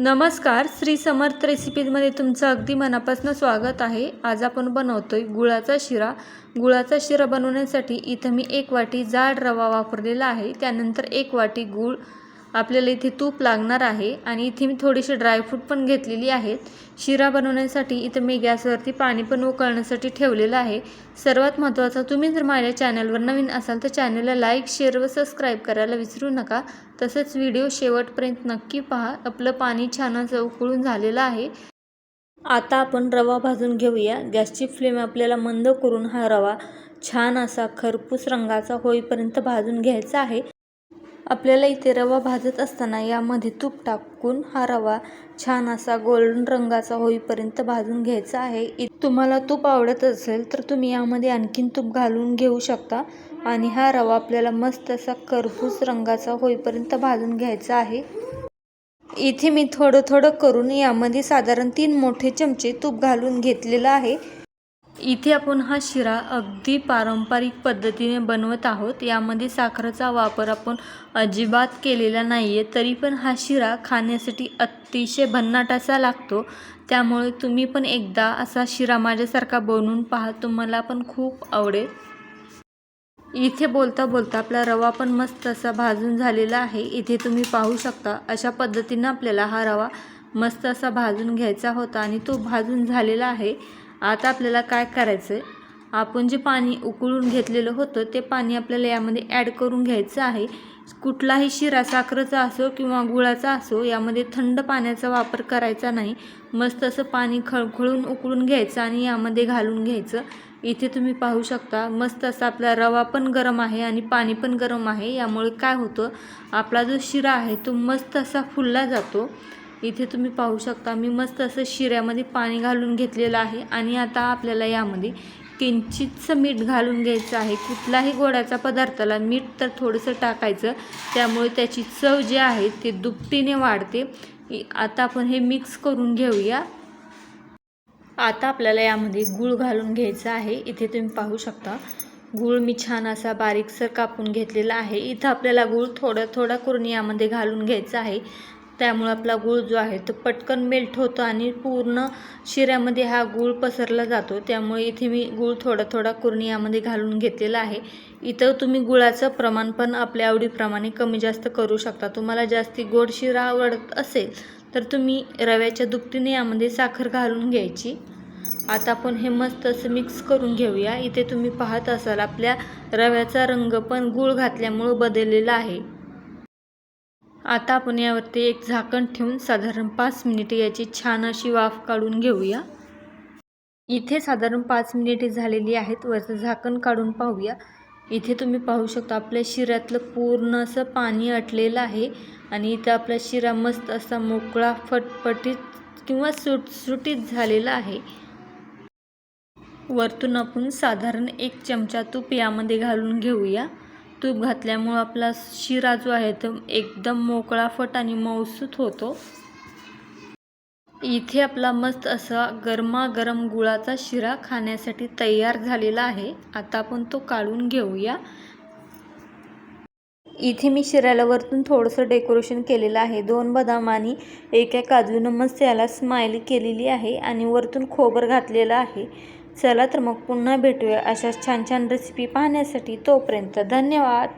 नमस्कार श्री समर्थ रेसिपीजमध्ये तुमचं अगदी मनापासून स्वागत आहे. आज आपण बनवतो आहे गुळाचा शिरा. गुळाचा शिरा बनवण्यासाठी इथं मी एक वाटी जाड रवा वापरलेला आहे. त्यानंतर एक वाटी गूळ आपल्याला इथे तूप लागणार आहे आणि इथे मी थोडीशी ड्रायफ्रूट पण घेतलेली आहेत. शिरा बनवण्यासाठी इथं मी गॅसवरती पाणी पण उकळण्यासाठी ठेवलेलं आहे. सर्वात महत्त्वाचं तुम्ही जर माझ्या चॅनलवर नवीन असाल तर चॅनलला लाईक शेअर व सबस्क्राईब करायला विसरू नका. तसंच व्हिडिओ शेवटपर्यंत नक्की पहा. आपलं पाणी छान असं उकळून झालेलं आहे. आता आपण रवा भाजून घेऊया. गॅसची फ्लेम आपल्याला मंद करून हा रवा छान असा खरपूस रंगाचा होईपर्यंत भाजून घ्यायचा आहे. आपल्याला इथे रवा भाजत असताना यामध्ये तूप टाकून हा रवा छान असा गोल्डन रंगाचा होईपर्यंत भाजून घ्यायचा आहे. इ- तुम्हाला तूप आवडत असेल तर तुम्ही यामध्ये आणखीन तूप घालून घेऊ शकता आणि हा रवा आपल्याला मस्त असा खरपूस रंगाचा होईपर्यंत भाजून घ्यायचा आहे. इथे मी थोडं थोडं करून यामध्ये साधारण तीन मोठे चमचे तूप घालून घेतलेलं आहे. इथे आपण हा शिरा अगदी पारंपरिक पद्धतीने बनवत आहोत. यामध्ये साखरेचा वापर आपण अजिबात केलेला नाही आहे तरी पण हा शिरा खाण्यासाठी अतिशय भन्नाट असा लागतो. त्यामुळे तुम्ही पण एकदा असा शिरा माझ्यासारखा बनवून पहा तुम्हाला पण खूप आवडेल. इथे बोलता बोलता आपला रवा पण मस्त असा भाजून झालेला आहे. इथे तुम्ही पाहू शकता अशा पद्धतीनं आपल्याला हा रवा मस्त असा भाजून घ्यायचा होता आणि तो भाजून झालेला आहे. आता आपल्याला काय करायचं आहे आपण जे पाणी उकळून घेतलेलं होतं ते पाणी आपल्याला यामध्ये ॲड करून घ्यायचं आहे. कुठलाही शिरा साखरेचा असो किंवा गुळाचा असो यामध्ये थंड पाण्याचा वापर करायचा नाही. मस्त असं पाणी खळखळून उकळून घ्यायचं आणि यामध्ये घालून घ्यायचं. इथे तुम्ही पाहू शकता मस्त असा आपला रवा पण गरम आहे आणि पाणी पण गरम आहे. यामुळे काय होतं आपला जो शिरा आहे तो मस्त असा फुलला जातो. इथे तुम्ही पाहू शकता मी मस्त असं शिऱ्यामध्ये पाणी घालून घेतलेलं आहे आणि आता आपल्याला यामध्ये किंचितचं मीठ घालून घ्यायचं आहे. कुठलाही गोडाचा पदार्थाला मीठ तर थोडंसं टाकायचं त्यामुळे त्याची चव जी आहे ती दुपटीने वाढते. आता आपण हे मिक्स करून घेऊया. आता आपल्याला यामध्ये गूळ घालून घ्यायचा आहे. इथे तुम्ही पाहू शकता गूळ मी छान असा बारीकसर कापून घेतलेला आहे. इथं आपल्याला गूळ थोडं थोडा करून यामध्ये घालून घ्यायचा आहे. त्यामुळे आपला गूळ जो आहे तो पटकन मेल्ट होतो आणि पूर्ण शिऱ्यामध्ये हा गूळ पसरला जातो. त्यामुळे इथे मी गूळ थोडा थोडा करून यामध्ये घालून घेतलेला आहे. इथं तुम्ही गुळाचं प्रमाण पण आपल्या आवडीप्रमाणे कमी जास्त करू शकता. तुम्हाला जास्ती गोड शिरा आवडत असेल तर तुम्ही रव्याच्या दुपटीने यामध्ये साखर घालून घ्यायची. आता आपण हे मस्त असं मिक्स करून घेऊया. इथे तुम्ही पाहत असाल आपल्या रव्याचा रंग पण गूळ घातल्यामुळं बदललेला आहे. आता आपण यावरती एक झाकण ठेवून साधारण पाच मिनिटे याची छान अशी वाफ काढून घेऊया. इथे साधारण पाच मिनिटे झालेली आहेत. वरचं झाकण काढून पाहूया. इथे तुम्ही पाहू शकता आपल्या शिऱ्यातलं पूर्ण असं पाणी अटलेलं आहे आणि इथं आपला शिरा मस्त असा मोकळा फटफटीत किंवा सुटसुटीत झालेला आहे. वरतून आपण साधारण एक चमचा तूप यामध्ये घालून घेऊया. तूप घातल्यामुळं आपला शिरा जो आहे तो एकदम मोकळा फट आणि मऊसूत होतो. इथे आपला मस्त असा गरमागरम गुळाचा शिरा खाण्यासाठी तयार झालेला आहे. आता आपण तो काढून घेऊया. इथे मी शिऱ्याला वरतून थोडंसं डेकोरेशन केलेलं आहे. दोन बदाम आणि एका काजूनं मस्त याला स्माईल केलेली आहे आणि वरतून खोबर घातलेलं आहे. चला तर मग पुन्हा भेटूया अशाच छान छान रेसिपी पाहण्यासाठी. तोपर्यंत धन्यवाद.